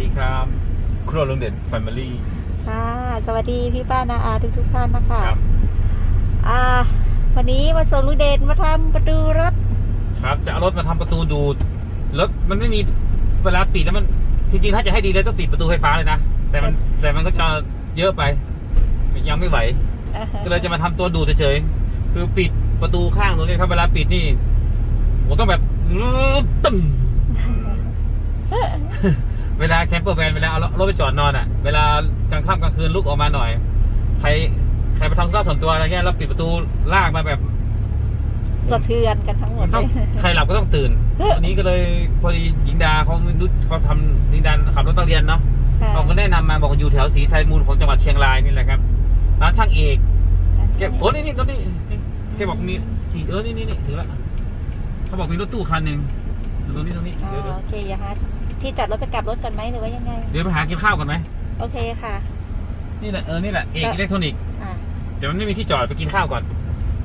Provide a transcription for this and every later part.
ดีครับครัวลุงเด่นแฟมิลี่ค่ะสวัสดีพี่ป้านาอาทุกทุกๆท่านนะคะครับอ่า วันนี้มาส่งลูกเดนมาทำประตูรถ ครับจะเอารถมาทำประตูดูดรถมันไม่มีเวลาปิดแล้วมันจริงๆถ้าจะให้ดีเลยต้องติดประตูไฟฟ้าเลยนะแต่มันแต่มันก็จะเยอะไป ยังไม่ไหว ก็เลยจะมาทำตัวดูดเฉยๆคือปิดประตูข้างตรงนี้ครับเวลาปิดนี่ผมต้องแบบตึ้ม เวลาแคมเปอร์แวนเวลาเอารถไปจอดนอนอะ เวลากลางค่ำกลางคืนลุกออกมาหน่อย ใครใครไปทำธุระส่วนตัวอะไรเงี้ยแล้วปิดประตูลากมาแบบสะเทือนกันทั้งหมดมันเลต้องยใครหลับก็ต้องตื่นวันนี้ก็เลยพอดีหญิงดาเขาไม่รู้เขาทำหญิงดาขับรถต้องเรียนเนาะค่ะเขาก็แนะนำมาบอกอยู่แถวศรีไซมูลของจังหวัดเชียงรายนี่แหละครับร้านช่างเอกแกโอ้นี่นี่รถนี่นี่แกบอกมีสี่เออนี่นี่นี่ถือละเขาบอกมีรถตู้คันหนึ่งอยู่ ตรงนี้ตรงนี้อ๋อเดี๋ยวเดี๋ยวโอเคอย่าฮะที่จอดรถไปกลับรถก่อนไหมหรือว่ายังไง เดี๋ยวไปหากินข้าวก่อนไหมโอเคค่ะ นี่แหละเออนี่แหละเอกครับอิเล็กทรอนิกส์อ่าเดี๋ยวมันไม่มีที่จอดไปกินข้าวก่อน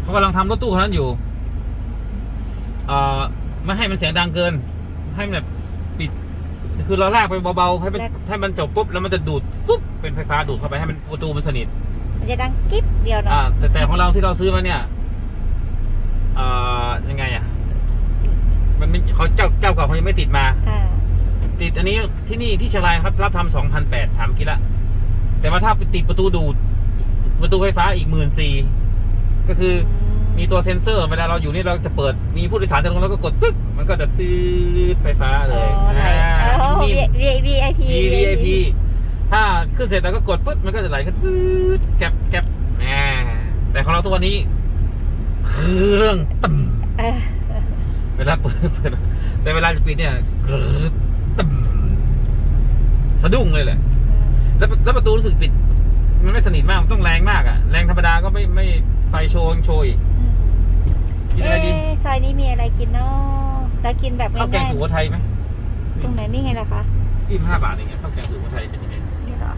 เขากำลังทำรถตู้คันนั้นอยู่เอ่อไม่ให้มันเสียงดังเกิน ให้มันแบบปิด คือเราลากไปเบาๆให้มันให้มันจบปุ๊บแล้วมันจะดูดปุ๊บเป็นไฟฟ้าดูดเข้าไปให้มันประตูมันสนิท มันจะดังกิ๊บเดียวอ่าเนาะแต่แต่ของเราที่เราซื้อมาเนี่ยเอ่อยังไงอะ มันไม่เขาเจ้าเจ้าเก่าเขายังไม่ติดมา อ่าติดอันนี้ที่นี่ที่เชียงรายครับ รับทำสองพันแปดถามกี่ละ แต่ว่าถ้าไปติดประตูดูด ประตูไฟฟ้าอีกหมื่นสี่ก็คือ มีตัวเซ็นเซอร์เวลาเราอยู่นี่เราจะเปิดมีผู้โดยสารจะลงแล้วก็กดปึ๊กมันก็จะตืดไฟฟ้าเลยอ๋อไหนอ่าอ๋อนิ่ม V V I P ๆ VIP ถ้าขึ้นเสร็จแล้วก็กดปึ๊บมันก็จะไหลขึ้นปึ๊ดแกบแกบอ่าแต่ของเราทุกวันนี้ คือเรื่องตึมเออ เวลาเปิดเปิด แต่เวลาจะปิดเนี่ยกรึ๊ดตึมสะดุ้งเลยแหละ แล้วแล้วประตูรู้สึกปิด มันไม่สนิทมาก มันต้องแรงมากอะแรงธรรมดาก็ไม่ไม่ไฟโชว์ยังโชยกินอะไรดีเอ๊ะซอยนี้มีอะไรกินเนาะแล้วกินแบบข้าวแกงง่ายสุโขทัยไหมๆตรงไหนนี่ไงล่ะคะยี่ห้าบาทเองไงข้าวแกงสุโขทัยเป็นยังไงนี่เหรอ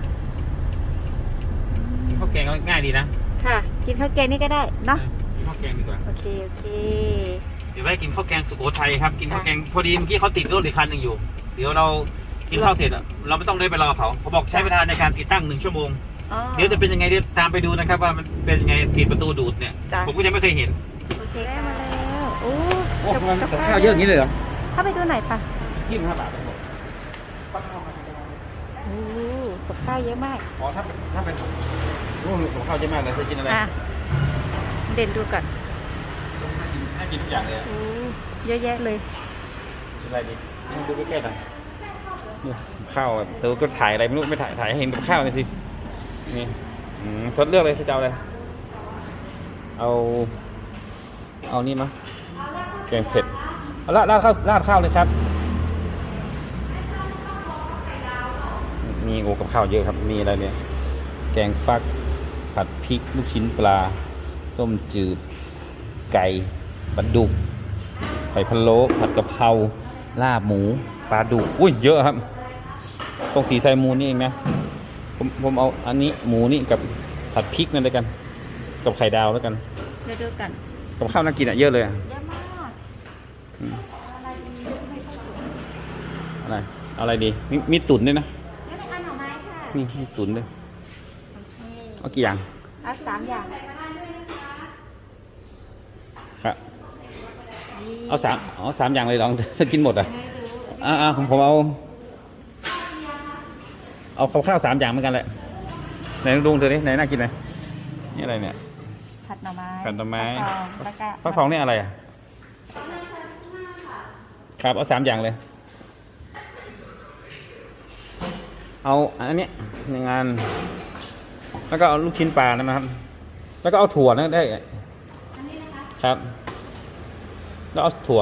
ข้าวแกงก็ง่ายดีนะ ค่ะ กินข้าวแกงนี่ก็ได้เนาะ กินข้าวแกงดีกว่า โอเค โอเค เดี๋ยวไปกินข้าวแกงสุโขทัยครับ กินข้าวแกงพอดีเมื่อกี้เขาติดรถอีกคันหนึ่งอยู่ เดี๋ยวเรากินข้าวเสร็จอะเราไม่ต้องได้ไปรอเขาเขาบอกใช้เวลาในการติดตั้งหนึ่งชั่วโมง อ๋อ เดี๋ยวจะเป็นยังไงเดี๋ยวตามไปดูนะครับว่ามันเป็นยังไงปิดประตูดูดเนี่ย จ้ะ ผมก็ยังไม่เคยเห็นโอเคค่ะมาแล้วโอ้โอ้มันกับข้าวเยอะอย่างนี้เลยเหรอเข้าไปดูหน่อยปะยี่สิบห้าบาทเลยโอ้กับข้าวเยอะมาก อ๋อถ้าเป็นถ้าเป็นโอ้กับข้าวเยอะมากเลยเคยกินอะไร อะ เด่นดูก่อนน่ากินน่ากินทุกอย่างเลยอะโอ้เยอะแยะเลย กินอะไรดีลองดูใกล้ๆหน่อยนี่ข้าวแบบเธอก็ถ่ายอะไรไม่รู้ไม่ถ่ายถ่ายให้เห็นกับข้าวหน่อยสิ นี่อืมทดเลือกเลยจะเอาอะไร เอา เอานี่มั้ยแกงเผ็ดเอาราดราดข้าวราดข้าวเลยครับ มีโอกับข้าวเยอะครับ มีอะไรเนี่ย แกงฟัก ผัดพริก ลูกชิ้นปลา ต้มจืด ไก่ปลาดุกไข่พะโล้ผัดกะเพราลาบหมูปลาดุกอุ้ยเยอะครับ ตรงสีไซมูนนี่เองนะผมผมเอาอันนี้หมูนี่กับผัดพริกนั่นเลยกัน กับไข่ดาวแล้วกันเดี๋ยวดูกันกับข้าวน่ากินอะเยอะเลยอะเยอะมากอืมอะไรดีไม่ค่อยถูกอะไรเอาอะไรดีมีมีตุ๋นด้วยนะงั้นเอาหน่อไม้ค่ะมีมีตุ๋นด้วยโอเคเอากี่อย่างเอาสามอย่างครับ เอาสามเอาสามอย่างเลยลองจะกินหมดอะอ่าอ่าผมผมเอา เอาข้าวข้าวสามอย่างเหมือนกันแหละไหนลองดูเธอดิไหนน่ากินไหนนี่อะไรเนี่ยผัดหน่อไม้ผัดหน่อไม้ฟักทองแล้วก็ฟักทองนี่อะไรอะครับเอาสามอย่างเลย เอาอันเนี้ยในงาน แล้วก็เอาลูกชิ้นปลานะครับ แล้วก็เอาถั่วนะได้ครับ แล้วเอาถั่ว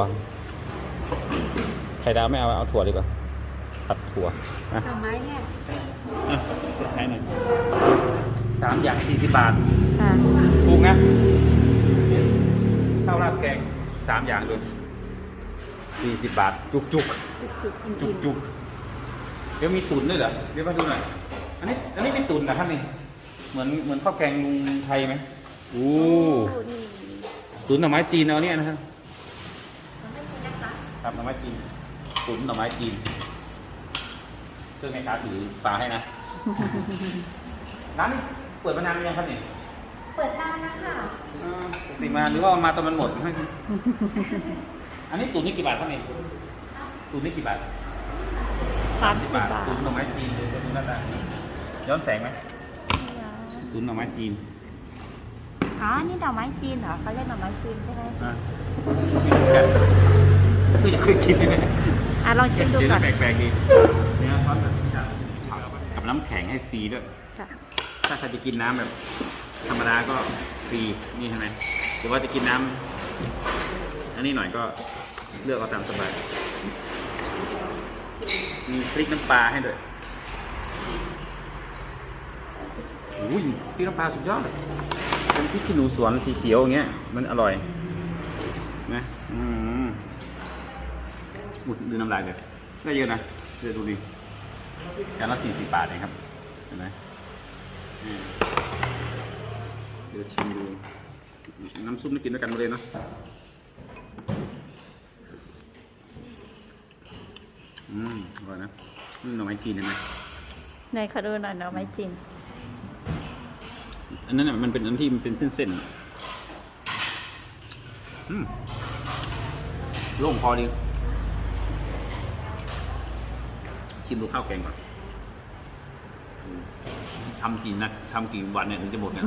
ไข่ดาวไม่เอาเอาถั่วดีกว่าผัดถั่วนะหน่อไม้เนี่ยอะให้หน่อยสามอย่างสี่สิบบาทค่ะถูกนะข้าวราดแกงสามอย่างเลยสี่สิบบาท จุกจุกจุกๆอิ่จุกมจุกเดี๋ยวมีตุ๋นด้วยเหรอเดี๋ยวมาดูหน่อยอันนี้อันนี้มีตุ๋นนะท่านนี่เหมือนเหมือนข้าวแกงไทยไหมโอ้ๆโอ้นี่ตุ๋นหน่อไม้จีนเอาเนี่ยนะครับ ครับหน่อไม้จีนตุ๋นหน่อไม้จีนเคช่วยแม่ค้าถือปลาให้นะ ร้านนี้เปิดมานานหรือยังครับเนี่ยเปิดร้านแล้วค่ะอ่าปกติมาหรือว่ามาตอนมันหมด อันนี้ตุ๋นนี่กี่บาทครับเนี่ยตุ๋นนี่กี่บาทสามสิบบาทตุ๋นหน่อไม้จีนเลยดูหน้าตาย้อนแสงไหมตุ๋นหน่อไม้จีนอ๋อนี่ดอกไม้จีนเหรอเขาเรียกดอกไม้จีนใช่ไหม อะ คืออยากเคยกินเลยอะลองชิมดูเดี๋ยวก่อนแปลกๆดีเนี่ยพร้อมกับกับน้ำแข็งให้ฟรีด้วย ค่ะถ้าใครจะกินน้ำแบบ ธรรมดาก็ฟรีนี่ใช่ไหมหรือว่าจะกินน้ำอันนี้หน่อยก็เลือกเอาตามสบาย มีพริกน้ำปลาให้ด้วยอุ้ยพริกน้ำปลาสุดยอดเป็นพริกขี้หนูสวนสีเขียวอย่างเงี้ยมันอร่อยนะอืม อุดดูน้ำลายเลยได้เยอะนะเดี๋ยวดูดิจานละสี่สิบบาทเองครับ เห็นไหมอืมเดี๋ยวชิมดู น้ำซุปนี่กินด้วยกันหมดเลยเนาะอืมอร่อยนะนี่หน่อไม้จีนเห็นไหมในขอดูหน่อยดอกไม้จีนอันนั้นน่ะมันเป็นอันที่มันเป็นเส้นๆ อืมโล่งพอดี ชิมดูข้าวแกงก่อนอืมทำกี่นัดทำกี่วันเนี่ยถึงจะหมดเนี่ย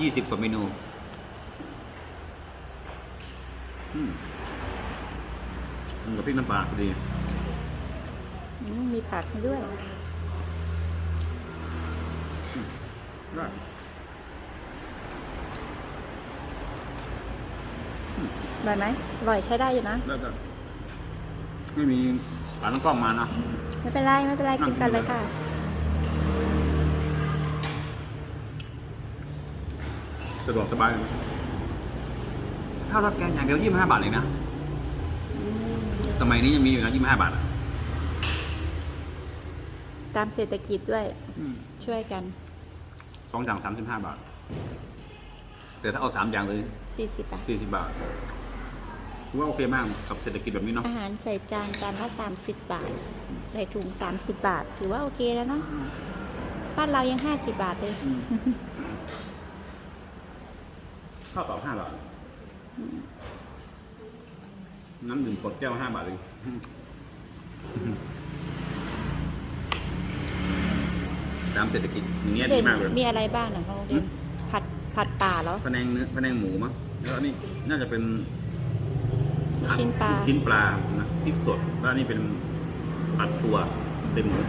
ยี่สิบกว่าเมนูอืมมันกับพริกน้ำปลาพอดีอืมมีผักให้ด้วยได้อร่อยไหมอร่อยใช้ได้อยู่นะ ได้ได้ไม่มี ปลาต้องกล้องมานะ ไม่เป็นไร ไม่เป็นไรนั่กิงนกันเลยค่ะ สะดวกสบายข้าวราดแกงอย่างเดียวยี่สิบห้าบาทเลยนะ สมัยนี้ยังมีอยู่นะยี่สิบห้าบาทอะตามเศรษฐกิจด้วย อืมช่วยกัน สองอย่างสามสิบห้าบาท แต่ถ้าเอาสามอย่างเลย40 บาท สี่สิบบาท ถือว่าโอเคมากกับเศรษฐกิจแบบนี้เนาะอาหารใส่จานจานละ30บาท ใส่ถุง30บาท ถือว่าโอเคแล้วเนาะบ้านเรายัง50บาทเลยข้าวเปล่าห้าบาทน้ำดื่มกดแก้วห้าบาทเลยตามเศรษฐกิจอย่างเงี้ยเด่ดีนมากเลยมีอะไรบ้างนะเขาอืมผัดผัดป่าเหรอพะแนงเนื้อพะแนงหมูมั้งแล้วอันนี้น่าจะเป็นลูก ชิ้นปลา ชิ้นปลานะพริกสดแล้วอันนี่เป็นผัดตัวเส้นหมู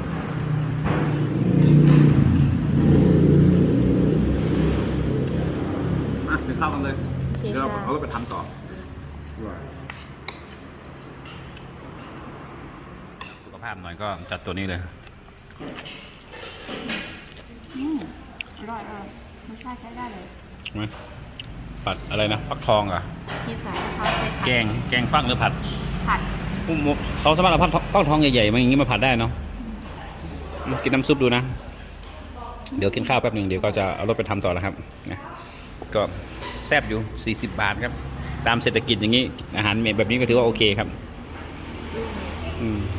มาถึงข้าวกันเลยโอเคเดี๋ยวเราค่ะเอาไปทำต่อสุขภาพหน่อยก็จัดตัวนี้เลยอืมอร่อยอะรสชาติใช้ได้เลยไหม ผัดอะไรนะฟักทองเหรอะที่ขายเขาใช้ผัดแกงแกงฟักหรือผัดผัดเขาสามารถเอาฟักทองใหญ่ๆมาอย่างนี้มาผัดได้เนาะกินน้ำซุปดูนะ เดี๋ยวกินข้าวแป๊บหนึ่งเดี๋ยวก็จะเอารถไปทำต่อแล้วครับนะก็แซบอยู่ 40 บาทครับ ตามเศรษฐกิจอย่างนี้อาหารเมดแบบนี้ก็ถือว่าโอเคครับ อืมมี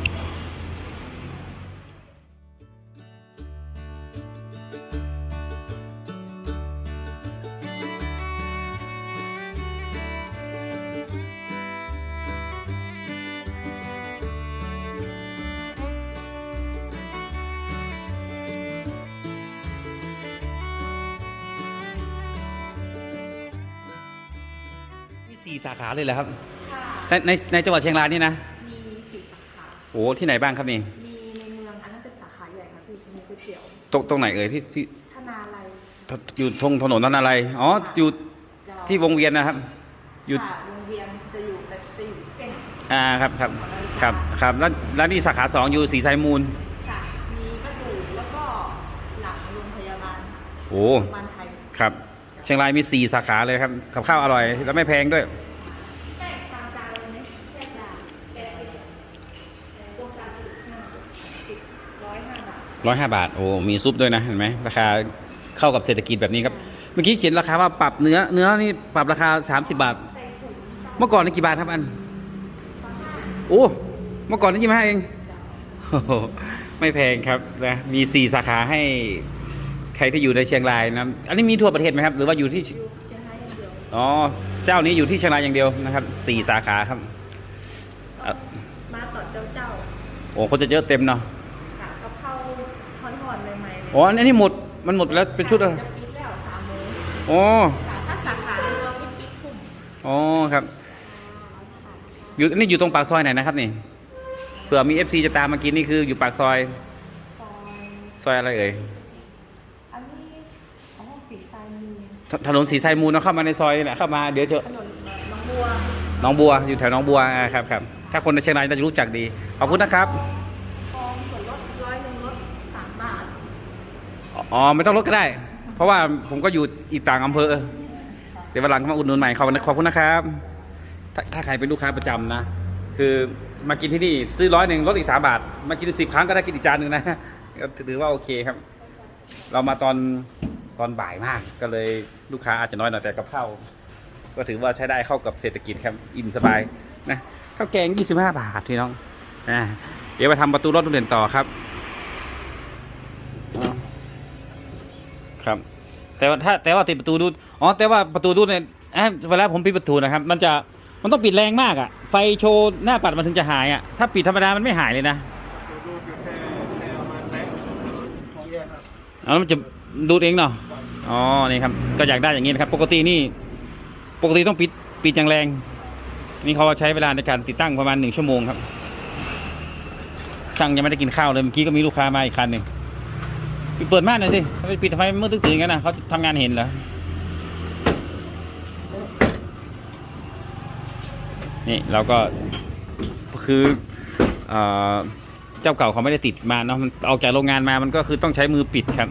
เลยเหรอครับในในในจังหวัดเชียงรายนี่นะมีสี่สาขาโอ้ที่ไหนบ้างครับนี่มีในเมืองอันนั้นเป็นสาขาใหญ่ค่ะพี่มีก๋วยเตี๋ยวตรงตรงไหนเอ่ยที่ที่ธนาลัยอยู่ทงถนนนั้นอะไรอ๋ออยู่เจ้าที่วงเวียนนะครับ อยู่ค่ะวงเวียนจะอยู่แต่จะอยู่เส้นอ่าครับครับครับครับแล้วแล้วนี่สาขาสองอยู่สีไซมูลค่ะมีกระดูกแล้วก็หลังโรงพยาบาลโอ้โรงพยาบาลไทยครับ เชียงรายมีสี่สาขาเลยครับกับข้าวอร่อย แล้วไม่แพงด้วย ใช่ตามจานเลยไหมแค่จานแปดสิบพวกสามสิบห้าสิบร้อยห้าบาท ร้อยห้าบาท โอ้มีซุปด้วยนะเห็นไหมราคาเข้ากับเศรษฐกิจแบบนี้ครับ เมื่อกี้เขียนราคาว่าปรับเนื้อ เนื้อนี่ปรับราคา 30 บาทใส่ถุงเมื่อก่อนนี่กี่บาทครับอัน โอ้ เมื่อก่อนนี่ยี่สิบห้าเองโอ้โหไม่แพงครับนะมีสี่สาขาให้ใครที่อยู่ในเชียงรายนะอันนี้มีทั่วประเทศไหมครับ หรือว่าอยู่ที่อยู่เชียงรายอย่างเดียวอ๋อ เจ้านี้อยู่ที่เชียงรายอย่างเดียวนะครับสี่สาขาครับอะมาต่อเจ้าเจ้า โอ้คนจะเยอะเต็มเนาะค่ะกะเพราทอนๆใหม่ๆเลย อ๋อ อันนี้หมด มันหมดไปแล้วเป็นชุดอะจะปิดแล้วสามโมงอ๋อค่ะถ้าสาขาเดียวไม่ปิดทุ่มอ๋อครับ อยู่นี่อยู่ตรงปากซอยไหนนะครับนี่ เผื่อมี FC จะตามมากินนี่คืออยู่ปากซอย ซอยซอยอะไรเอ่ย อันนี้อ๋อสีทรายมีถถนนสีไซมูลเนาะเข้ามาในซอยนี่แหละเข้ามาเดี๋ยวจะถนนบางบัว หน้องบัวอยู่แถวหน้องบัวอ่าครับครับ ถ้าคนในเชียงรายน่าจะรู้จักดี ขอบคุณนะครับ ทองส่วนลดร้อยหนึ่งลดสามบาท อ๋อไม่ต้องลดก็ได้ เพราะว่าผมก็อยู่อีกต่างอำเภอ เดี๋ยววันหลังมาอุดหนุนใหม่ขอบคุณขอบคุณนะครับถ้าถ้าใครเป็นลูกค้าประจำนะ คือมากินที่นี่ซื้อร้อยหนึ่งลดอีกสามบาท มากินสิบครั้งก็ได้กินอีกจานหนึ่งนะก็ถือว่าโอเคครับ เรามาตอนตอนบ่ายมากก็เลยลูกค้าอาจจะน้อยหน่อยแต่กับข้าวก็ถือว่าใช้ได้เข้ากับเศรษฐกิจครับอิ่มสบายนะข้าวแกง 25 บาทพี่น้องอ่าเดี๋ยวไปทำประตูรถโรงเรียนต่อครับ ครับ แต่ว่าถ้าแต่ว่าติดประตูดูดอ๋อแต่ว่าประตูดูดเนี่ยเอ้ยเวลาผมปิดประตูนะครับ มันจะมันต้องปิดแรงมากอะ่ะ ไฟโชว์หน้าปัดมันถึงจะหายอะ่ะถ้าปิดธรรมดามันไม่หายเลยนะแค่แค่ประมาณแม็กของแยกครับเอาแล้วมันจะดูดเองเนาะอ๋อนี่ครับ ก็อยากได้อย่างนี้นะครับ ปกตินี่ ปกติต้องปิดปิดอย่างแรง นี่เขาใช้เวลาในการติดตั้งประมาณหนึ่งชั่วโมงครับช่างยังไม่ได้กินข้าวเลยเมื่อกี้ก็มีลูกค้ามาอีกคันหนึ่ง เปิดม่านหน่อยสิไมปิดทำไมมืดตึ๊งๆกันนะเขาทำงานเห็นเหรอ นี่เราก็คือเอ่อเจ้าเก่าเขาไม่ได้ติดมาเนาะมันออกจากโรงงานมามันก็คือต้องใช้มือปิดครับ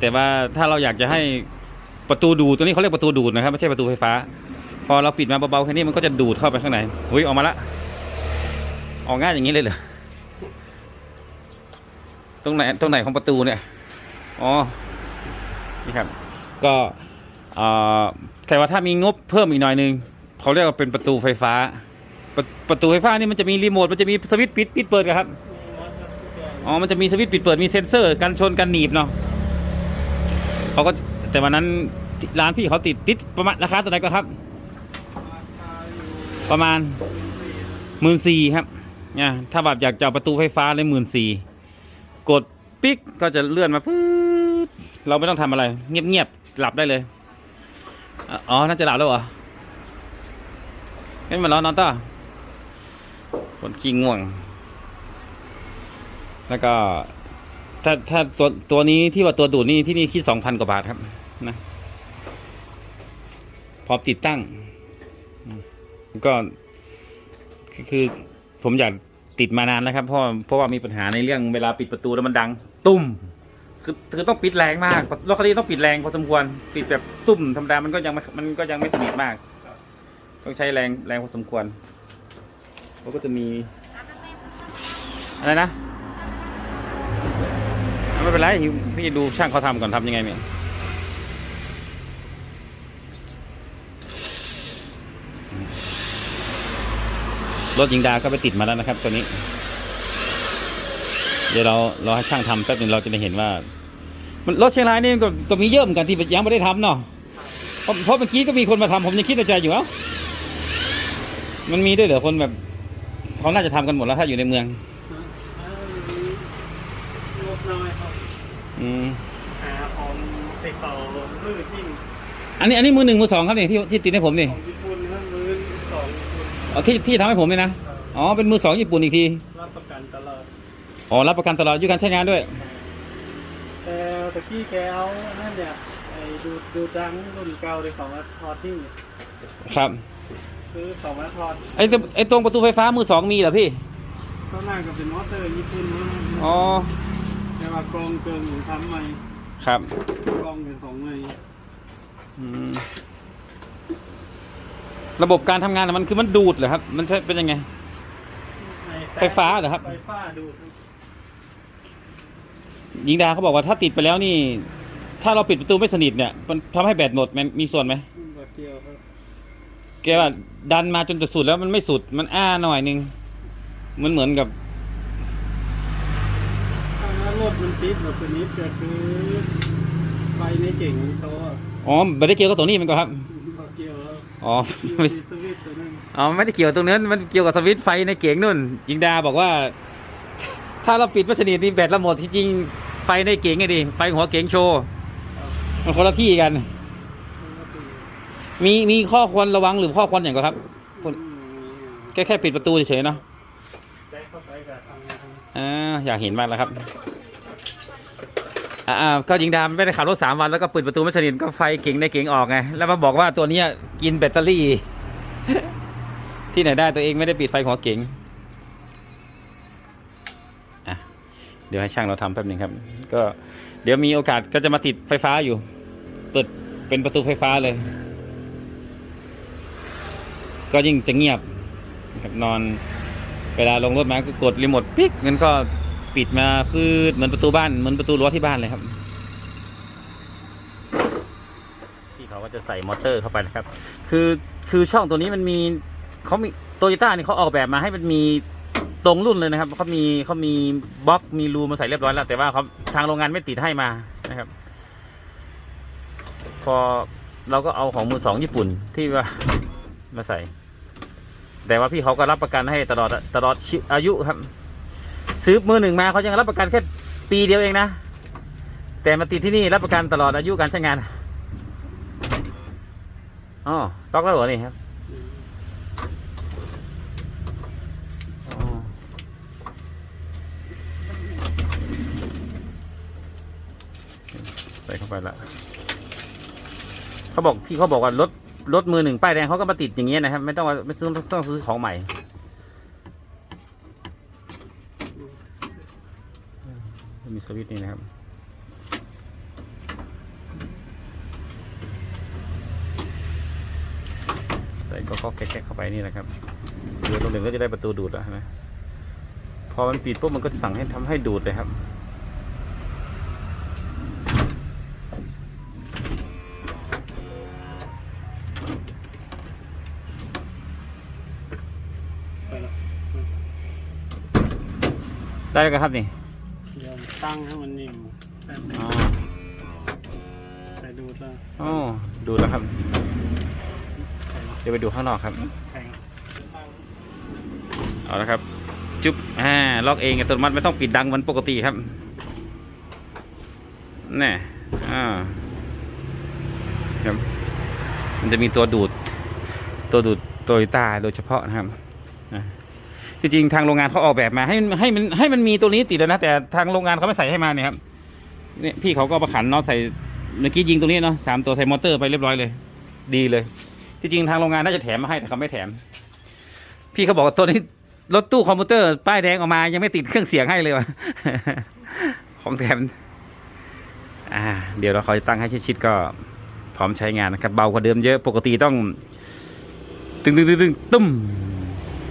แต่ว่าถ้าเราอยากจะให้ประตูดูดตัวนี้เขาเรียกประตูดูดนะครับไม่ใช่ประตูไฟฟ้า พอเราปิดมาเบาๆแค่นี้มันก็จะดูดเข้าไปข้างในอุ้ยออกมาละออกง่ายอย่างนี้เลยเหรอตรงไหนตรงไหนของประตูเนี่ย อ๋อ นี่ครับ ก็แต่ว่าถ้ามีงบเพิ่มอีกหน่อยนึงเขาเรียกว่าเป็นประตูไฟฟ้าประประตูไฟฟ้านี่มันจะมีรีโมทมันจะมีสวิตช์ปิดปิดเปิดกันครับอ๋อมันจะมีสวิตช์ปิดเปิดมีเซ็นเซอร์กันชนกันหนีบเนาะเขาก็แต่วันนั้นร้านพี่เขาติดติดประมาณราคาตัวไหนก็ครับ ประมาณหมื่นสี่ครับเนี่ยถ้าแบบอยากจะเอาประตูไฟฟ้าเลยหมื่นสี่กดปิ๊กก็จะเลื่อนมาปึ๊ เราไม่ต้องทำอะไร เงียบๆหลับได้เลย อ๋อ น่าจะหลับแล้วเหรองั้นมานอนนอนต่อคนขี้ง่วง แล้วก็ ถ้าถ้าตัวตัวนี้ที่ว่าตัวดูดนี่ที่นี่คิดสองพันกว่าบาทครับ นะพร้อมติดตั้ง ก็คือผมอยากติดมานานแล้วครับเพราะเพราะว่ามีปัญหาในเรื่องเวลาปิดประตูแล้วมันดัง ตุ้ม คือคือต้องปิดแรงมากรถคันนี้ต้องปิดแรงพอสมควรปิดแบบตุ้มธรรมดามันก็ยังมันก็ยังไม่สนิทมาก ต้องใช้แรงแรงพอสมควรแล้วก็จะมี อะไรนะอะไม่เป็นไรพี่ดูช่างเขาทำก่อนทำยังไงเนี่ยรถยิงดาก็ไปติดมาแล้วนะครับตัวนี้ เดี๋ยวเราเราให้ช่างทำแป๊บหนึงเราจะได้เห็นว่า มันรถเชียงรายนี่ก็ก็มีเยอะเหมือนกันที่ยังไม่ได้ทำเนาะเพราะเพราะเมื่อกี้ก็มีคนมาทำผมยังคิดในใจอยู่เอ้ามันมีด้วยเหรอคนแบบเขาน่าจะทำกันหมดแล้วถ้าอยู่ในเมืองงบน้อยครับอืมหาของติดต่อมือจริงอันนี้อันนี้มือหนึ่งมือสองครับนี่ที่ที่ติดให้ผมนี่ของญี่ปุ่นครับมือสองญี่ปุ่นอ๋อที่ที่ทำให้ผมนี่นะอ๋อเป็นมือสองญี่ปุ่นอีกทีรับประกันตลอด อ๋อรับประกันตลอดอายุการใช้งานด้วย แต่ตะกี้แกเอานั่นเนี่ยไอ้ดูดดูดังรุ่นเก่าเลยของมาทอดที่ครับคือของมาทอดไอ้ตัวไอ้ตรงประตูไฟฟ้ามือสองมีเหรอพี่ข้างหน้าก็เป็นมอเตอร์ญี่ปุ่นนะอ๋อแต่ว่ากรองเกินหรือทำใหม่ครับกรองเป็นของใหม่อืมระบบการทำงานของมันคือมันดูดเหรอครับ มันใช่เป็นยังไงไฟฟ้าเหรอครับ ไฟฟ้าดูด หญิงดาเขาบอกว่าถ้าติดไปแล้วนี่ ถ้าเราปิดประตูไม่สนิทเนี่ย มันทำให้แบตหมดมันมีส่วนไหมแบบเดียวครับแกว่าดันมาจนจะสุดแล้วมันไม่สุดมันอ้าหน่อยนึงมันเหมือนกับถมันติดแบบนี้ก็คือไฟในเก่งโซ่อ๋อไม่ได้เกี่ยวกับตรงนี้มันก็ครับเขาเกี่ยวแล้วอ๋ออยู่ไม่ที่สวิตช์ตัวนึงอ๋อไม่ได้เกี่ยวตรงนั้นมันเกี่ยวกับสวิตช์ไฟในเก๋งนู่นยิงดาบอกว่า ถ้าเราปิดไม่สนิทนี่แบตเราหมดที่จริงไฟในเก๋งไงดิไฟหัวเก๋งโชว์มันคนละที่กัน มีมีข้อควรระวังหรือข้อควรอย่างก็ครับแค่แค่ปิดประตูเฉยๆเนาะอ่าอยากเห็นมากแล้วครับอ่าก็ยิงดามไม่ได้ขับรถสามวันแล้วก็ปิดประตูไม่สนิทก็ไฟเก๋งในเก๋งออกไงแล้วมาบอกว่าตัวเนี้ยกินแบตเตอรี่ ที่ไหนได้ตัวเองไม่ได้ปิดไฟหัวเก๋ง ดี๋ยวให้ช่างเราทำแป๊บหนึงครับ ก็เดี๋ยวมีโอกาสก็จะมาติดไฟฟ้าอยู่ เปิดเป็นประตูไฟฟ้าเลย ก็ยิ่งจะเงียบนะครับนอน เวลาลงรถมาก็กดรีโมทปิ๊กงั้นก็ปิดมาคือเหมือนประตูบ้านเหมือนประตูรั้วที่บ้านเลยครับพี่เขาก็จะใส่มอเตอร์เข้าไปนะครับ คือคือช่องตัวนี้มันมีเขามีโตโยต้านี่เขาออกแบบมาให้มันมี ตรงรุ่นเลยนะครับเขามีเขามีบล็อกมีรูมาใส่เรียบร้อยแล้ว แต่ว่าเขาทางโรงงานไม่ติดให้มานะครับ พอเราก็เอาของมือสองญี่ปุ่นที่ว่ามาใส่ แต่ว่าพี่เขาก็รับประกันให้ตลอดตลอดอายุครับ ซื้อมือหนึ่งมาเขายังรับประกันแค่ปีเดียวเองนะ แต่มาติดที่นี่รับประกันตลอดอายุการใช้งานอ๋อล็อกแล้วเหรอนี่ครับอ๋อใส่ เข้าไปละเขาบอกพี่เขาบอกว่ารถรถมือหนึ่งป้ายแดงเขาก็มาติดอย่างเงี้ยนะครับ ไม่ต้องไม่ต้อต้องซื้อของใหม่มีสวิตช์นี่นะครับใส่ก็ก็แก๊กเข้าไปนี่นะครับเดี๋ยวตรงหนึ่งก็จะได้ประตูดูดแล้วนะพอมันปิดปุ๊บมันก็สั่งให้ทำให้ดูดเลยครับ ไปแล้ว ได้แล้วครับนี่เดี๋ยวตั้งให้มันนิ่มแป๊บนึงอ๋อใส่ดูดแล้วอ๋อดูดแล้วครับแข็งเดี๋ยวไปดูข้างนอกครับ แข็งเอาละครับ จุ๊บอ่าล็อกเองอัตโนมัติไม่ต้องปิดดังเหมือนปกติครับแน่อ่าครับ มันจะมีตัวดูด ตัวดูดโตโยต้าโดยเฉพาะนะครับอ่า จริงๆทางโรงงานเขาออกแบบมาให้ให้มันให้มันมีตัวนี้ติดแล้วนะแต่ทางโรงงานเขาไม่ใส่ให้มาเนี่ยครับเนี่ยพี่เขาก็ประขันเนาะใส่เมื่อกี้ยิงตรงนี้เนาะสามตัวใส่มอเตอร์ไปเรียบร้อยเลย ดีเลยที่จริงทางโรงงานน่าจะแถมมาให้แต่เขาไม่แถม พี่เขาบอกว่าตัวนี้รถตู้คอมพิวเตอร์ป้ายแดงออกมายังไม่ติดเครื่องเสียงให้เลยวะของแถมอ่า เดี๋ยวเราคอยตั้งให้ชิดๆก็พร้อมใช้งานนะครับ เบากว่าเดิมเยอะปกติต้อง ตึงตึงตึงตึงตุ้ม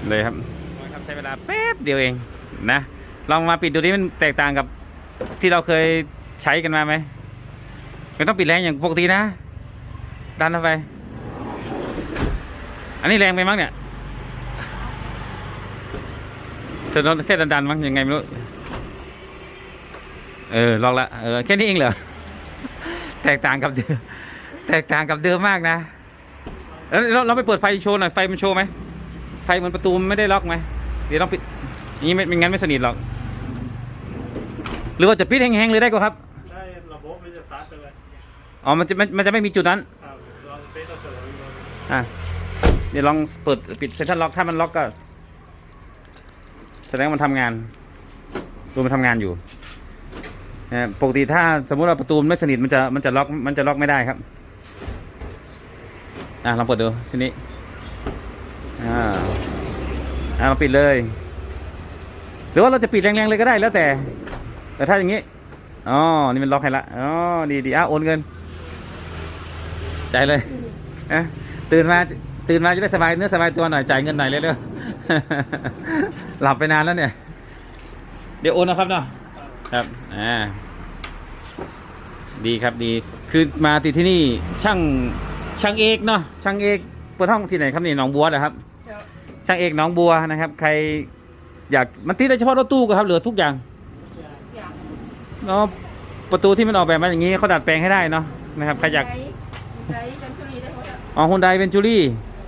เลยครับ ช้เวลาแป๊บเดียวเองนะ ลองมาปิดดูดิมันแตกต่างกับที่เราเคยใช้กันมาไหมไม่ต้องปิดแรงอย่างปกตินะ ดันเข้าไป อันนี้แรงไปมั้งเนี่ยเธอต้องแค่ดันๆมั้งยังไงไม่รู้ เออลองละเออแค่นี้เองเหรอ แตกต่างกับเดิม แตกต่างกับเดิมมากนะแล้วเราไปเปิดไฟโชว์หน่อยไฟมันโชว์ไหมไฟมันประตูมไม่ได้ล็อกไหม เดี๋ยวต้องปิดอย่างนี้ไม่ไม่งั้นไม่สนิทหรอก หรือว่าจะปิดแห้งๆเลยได้ก็ครับ ได้ระบบมันจะตัดไปเลยอ๋อมันจะมันมันจะไม่มีจุดนั้นครับลองเป๊ะตัวเสริมดูอะเดี๋ยวลองเปิดปิดเซ็นทรัลล็อกถ้ามันล็อกก็แสดงว่ามันทำงานดูมันทำงานอยู่นะปกติถ้าสมมุติว่าประตูมันไม่สนิทมันจะมันจะล็อกมันจะล็อกไม่ได้ครับ อะลองเปิดดูทีนี้อ่า อะเราปิดเลย หรือว่าเราจะปิดแรงๆเลยก็ได้แล้วแต่ แต่ถ้าอย่างนี้อ๋อนี่มันล็อกให้ละอ๋อดีดีอะโอนเงินใจายเลยเอะตื่นมาตื่นมาจะได้สบายเนื้อสบายตัวหน่อยจ่ายเงินหน่อยเร็วๆหลับไปนานแล้วเนี่ย เดี๋ยวโอนนะครับเนาะครับอ่าดีครับดีคือมาติดที่นี่ช่างช่างเอกเนาะช่างเอกเปิดห้องที่ไหนครับนี่หนองบัวเหรอครับ ช่างเอกหนองบัวนะครับ ใครอยากมันติดได้เฉพาะรถตู้ก็ครับเหลือทุกอย่างอย่างรเนาะประตูที่มันออกแบบมาอย่างนี้เขาดัดแปลงให้ได้เนาะนะครับใครอยากใช้ใช้จันทบุรีได้หมดอะอ๋อฮุนไดเวนจูรี่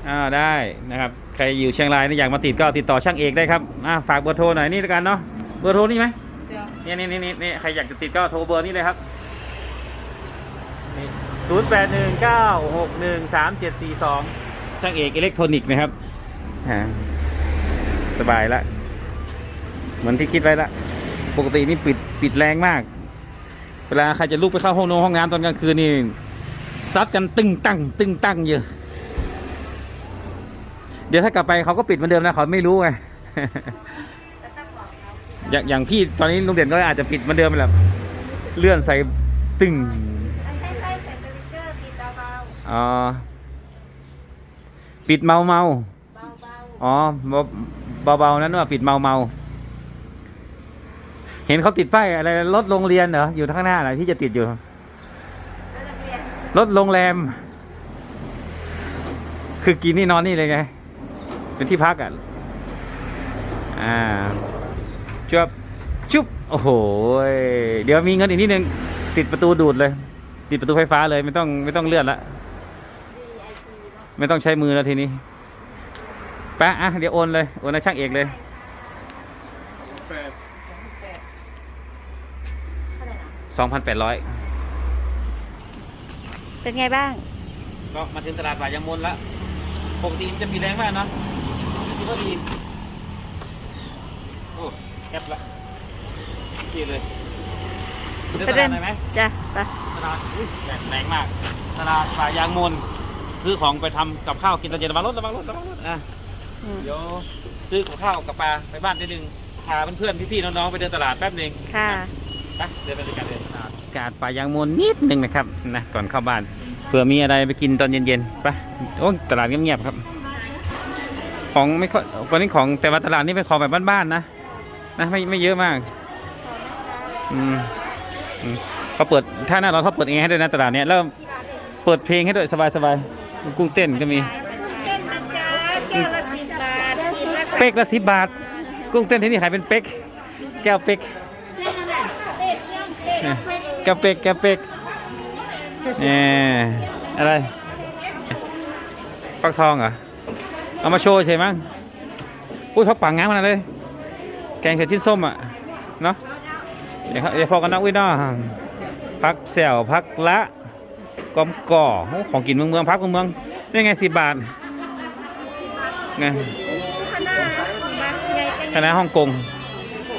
อ่าได้นะครับใครอยู่เชียงรายนี่อยากมาติดก็ติดต่อช่างเอกได้ครับอ่าฝากเบอร์โทรหน่อยนี่แล้วกันเนาะเบอร์โทรนี่ไหมเดี๋ยวเนี่ยนี่นี่นี่นี่ใครอยากจะติดก็โทรเบอร์นี้เลยครับศูนย์แปดหนึ่งเก้าหกหนึ่งสามเจ็ดสี่สองช่างเอกอิเล็กทรอนิกส์นะครับฮะ สบายละ เหมือนที่คิดไว้ละ ปกตินี่ปิดปิดแรงมาก เวลาใครจะลุกไปเข้าห้องนงห้องน้ำตอนกลางคืนนี่ซัดกันตึงตั้งตึงตั้งเยอะ เดี๋ยวถ้ากลับไปเขาก็ปิดเหมือนเดิมนะเขาไม่รู้ไงจะตั้งบอกเขาอย่างอย่างพี่ตอนนี้ลุงเด่นก็อาจจะปิดเหมือนเดิมไปแหละเลื่อนใส่ตึงอันใช่ใช่ใส่สติ๊กเกอร์ติดเบาอ๋อปิดเมาเมาๆเบาเบา อ๋อเบาๆนั้นว่าปิดเมาเมาเห็นเขาติดป้ายอะไรรถโรงเรียนเหรออยู่ข้างหน้าอะไหนที่จะติดอยู่รถโรงแรม คือกินนี่นอนนี่เลยไง เป็นที่พักอะอ่าจุบจุบโอ้โหเดี๋ยวมีเงินอีกนิดนึงติดประตูดูดเลย ติดประตูไฟฟ้าเลยไม่ต้องไม่ต้องเลื่อนละไม่ต้องใช้มือแล้วทีนี้ ไปะอะเดี๋ยวโอนเลย โอนให้ช่างเอกเลย แปดแปดเท่าไหร่นะสองพันแปดร้อยเป็นไงบ้าง ก็มาถึงตลาดป่ายางมนแล้วปกติมันจะมีแรงมากเนาะคิดว่าดีโอ้แคบละดีเลยเดินตลาดหน่อยไหมจ้ะไปตลาดอุ๊ยแดดแรงมาก ตลาดป่ายางมนซื้อของไปทำกับข้าวกินตอนเย็นระวังรถระวังรถระวังรถอะ อืม เดี๋ยวซื้อกับข้าวกับปลาไปบ้านนิดนึงพาเพื่อนๆพี่ๆน้องๆไปเดินตลาดแป๊บหนึงค่ะ ไปเดินไปด้วยกันเลยกาดป่ายางมนนิดหนึ่งนะครับนะก่อนเข้าบ้านเผื่อมีอะไรไปกินตอนเย็นๆไปโอ้ตลาดเงียบๆครับ ของไม่ค่อยวันนี้ของแต่ว่าตลาดนี้เป็นของแบบบ้านๆนะนะไม่ไม่เยอะมากอืมอืมเขาเปิดถ้าหน้าเราเขาเปิดเองให้ด้วยนะตลาดเนี้ยแล้วเปิดเพลงให้ด้วยสบายๆกุ้งเต้นก็มี เป๊กละสิบบาท กุ้งเต้นที่นี่ขายเป็นเป๊ก แก้วเป๊กแก้วเป๊กแก้วเป๊กเนี่ยอะไรฟักทองเหรอ เอามาโชว์ใช่มั้งอุ้ยพักปังงามขนาเลย แกงเผ็ดชิ้นส้มอะ เนาะเดี๋ยวเขาเดี๋ยวพอกันนักวินอพักแซวพักละกอมก่อของกินเมืองเมืองพักเมืองเมืองนี่ไงสิบบาทไง คณะมาใหญ่กันคณะฮ่องกง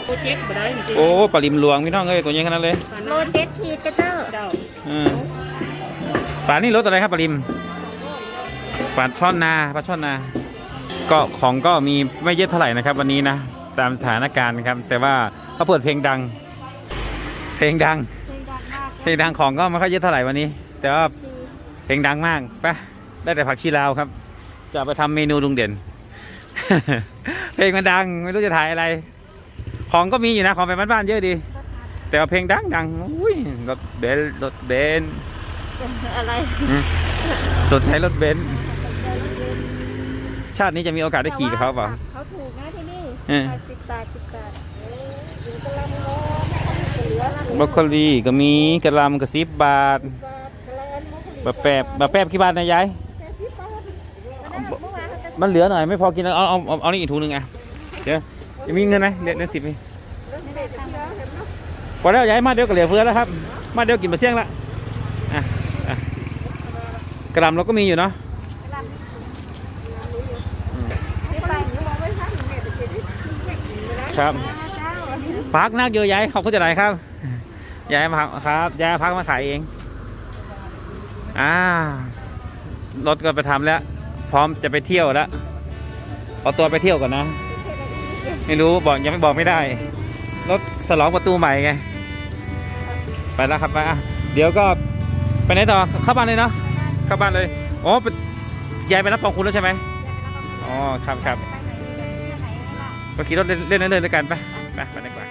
โปรเจกต์มาได้จริงโอ้ปลาริมหลวงพี่น้องเอ้ยตัวใหญ่ขนาดเลยโลเจ็ดขีดกระเจ้าเจ้าอืมปลานี่รสอะไรครับปลาริมปลาช่อนนาปลาช่อนนา ก็ของก็มีไม่เยอะเท่าไหร่นะครับ วันนี้นะตามสถานการณ์ครับ แต่ว่าเขาเปิดเพลงดัง เพลงดัง เพลงดังมากเพลงดังของก็ไม่ค่อยเยอะเท่าไหร่วันนี้ แต่ว่าเพลงดังมากไปได้แต่ผักชีลาวครับ จะเอาไปทำเมนูลุงเด่น เพลงมันดังไม่รู้จะถ่ายอะไร ของก็มีอยู่นะ ของไปบ้านๆเยอะดี แต่ว่าเพลงดังดังอุ้ยรถเบนซ์รถเบนซ์อะไรสนใจรถเบนซ์ชาตินี้จะมีโอกาสได้ขี่กับเขาเปล่าเขาถูกนะที่นี่เออสิบบาทสิบบาทเอออยู่กำลังรอเหลือละบรอกโคลีก็มีกระหลำกระซิบบาทบาทกำลังอันมะขบะแปบะแปบกี่บาทนะยายแค่สิบบาทเมื่อวานเขาจะมันเหลือหน่อยไม่พอกินแล้วเอาเอาเอาเอานี่อีกถุงหนึงอะเดี๋ยวยังมีเงินไหมเดือนเดือนสิบมีเริ่มเด็ดทางแล้วเห็นไหมพอแล้วยายมาเดียวก็เหลือเฟือแล้วครับ มาเดียวกินมาเสี่ยงละอะอะกระหลำเราก็มีอยู่เนาะไม่ไปหนูเอาไว้พักหนูเนี่ยจะเก็บไว้เก็บไว้นะครับเจ้าพักนักเยอะยายเขาก็จะไหนครับยายมาครับยายพักมาขายเองอ่ารถก็ไปทำแล้ว พร้อมจะไปเที่ยวแล้วขอตัวไปเที่ยวก่อนนะ ไม่รู้บอกยังไม่บอกไม่ได้ รถฉลองประตูใหม่ไง ไปแล้วครับมาเดี๋ยวก็ไปไหนต่อเข้าบ้านเลยเนาะเข้าบ้านเลยอ๋อไปยายไปรับปองคุณแล้วใช่ไหมอ๋อครับครับไปไหนดีกันที่ไหนล่ะก็ขี่รถเล่นเล่นเล่นด้วยกันไปไปไปดีกว่า